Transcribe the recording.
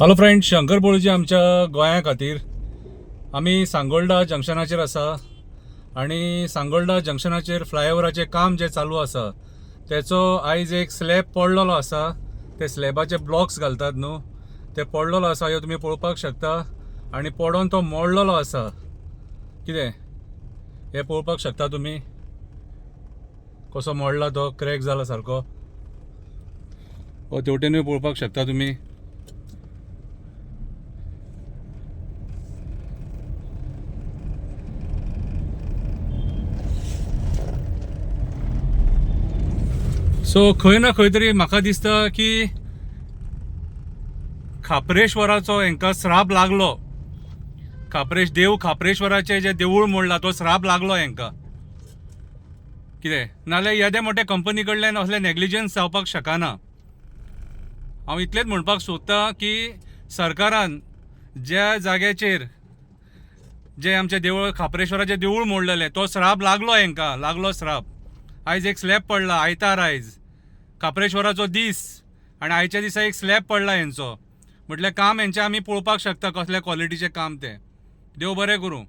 Hello friend Shankar बोळजी आमच्या गोंया खातीर. आमी सांगोळडा जंक्शनाचेर आसा. आनी सांगोळडा जंक्शनाचेर फ्लायओवराचें काम जें चालू आसा तेचो आयज एक स्लॅब पडलेलो आसा. ते स्लॅबाचे ब्लॉक्स घालतात न्हू. ते पडलेलो आसा ह्यो तुमी पळोवपाक शकता. आनी पडोन तो मोडलेलो आसा. कितें? हे पळोवपाक शकता तुमी. कसो मोडला तो क्रॅक जाला सारको. हो तेवटेनूय पळोवपाक शकता तुमी. सो खंय ना खंय तरी म्हाका दिसता की खापरेश्वराचो हांकां श्राप लागलो खापरेश देव खापरेश्वराचें जें देवूळ मोडला तो श्राप लागलो हांकां कितें नाल्यार येदे मोठे कंपनी कडल्यान असलें नेग्लिजन्स जावपाक शकना हांव इतलेंच म्हणपाक सोदतां की सरकारान ज्या जाग्याचेर जे आमचे देवूळ खापरेश्वराचें देवूळ मोडलेलें तो श्राप लागलो हांकां लागलो श्राप आयज एक स्लॅब पडला आयतार आयज कापरेश्वराचो दीस आनी आयच्या दिसा एक स्लॅब पडला हेंचो म्हटल्यार काम हेंचें आमी पळोवपाक शकता कसले क्वॉलिटीचें काम तें. देव बरें करूं.